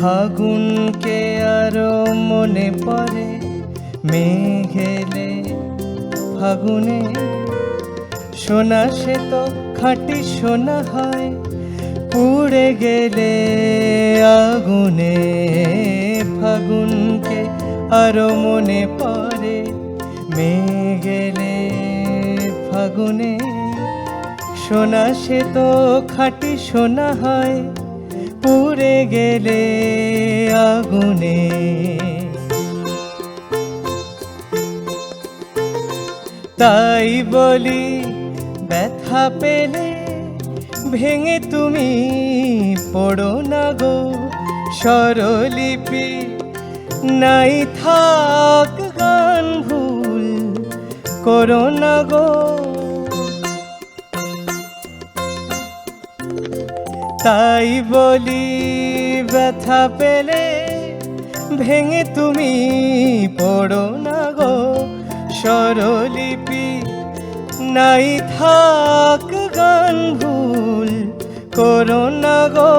ফাগুনকে আরও মনে পড়ে, মেঘেলে ফাগুনে। সোনা সে তো খাঁটি সোনা হয় পুড়ে গেলে আগুনে। ফাগুনকে আরও মনে পড়ে, মেঘেলে ফাগুনে। সোনা সে তো খাঁটি সোনা হয় পুড়ে গেলে আগুনে। তাই বলি, ব্যথা পেলে ভেঙে তুমি পড়ো না গো। স্বরলিপি নাই থাক, গান ভুল করো না গো। তাই বলি, ব্যথা পেলে ভেঙে তুমি পড়ো না গো। স্বরলিপি নাই থাক গান ভুল করো না গো।